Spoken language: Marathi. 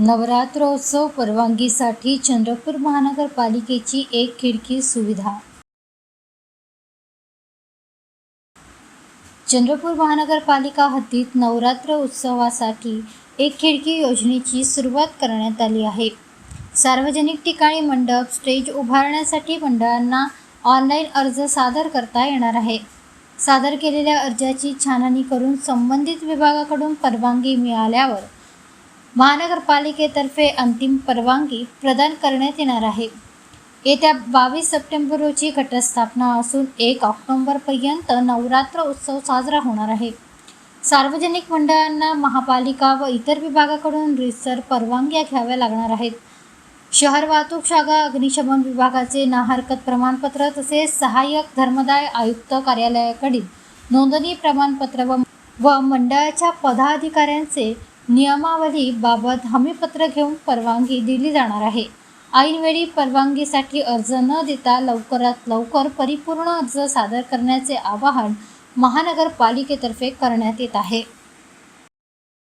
नवरात्रोत्सव परवानगीसाठी चंद्रपूर महानगरपालिकेची एक खिडकी सुविधा. चंद्रपूर महानगरपालिका हद्दीत नवरात्र उत्सवासाठी एक खिडकी योजनेची सुरुवात करण्यात आली आहे. सार्वजनिक ठिकाणी मंडप स्टेज उभारण्यासाठी मंडळांना ऑनलाईन अर्ज सादर करता येणार आहे. सादर केलेल्या अर्जाची छाननी करून संबंधित विभागाकडून परवानगी मिळाल्यावर महानगरपालिकेतर्फे अंतिम परवानगी प्रदान करण्यात येणार आहे. येत्या बावीस सप्टेंबर रोजी घटस्थापना असून एक ऑक्टोंबरपर्यंत नवरात्र उत्सव साजरा होणार आहे. सार्वजनिक मंडळांना महापालिका व इतर विभागाकडून रितसर परवानग्या घ्याव्या लागणार आहेत. शहर वाहतूक शाखा अग्निशमन विभागाचे ना हरकत प्रमाणपत्र तसेच सहाय्यक धर्मदाय आयुक्त कार्यालयाकडील नोंदणी प्रमाणपत्र व व मंडळाच्या पदाधिकाऱ्यांचे नियमावली बाबत हमीपत्र घेऊन परवानगी दिली जाणार आहे. ऐनवेळी परवानगीसाठी अर्ज न देता लवकरात लवकर परिपूर्ण अर्ज सादर करण्याचे आवाहन महानगरपालिकेतर्फे करण्यात येत आहे.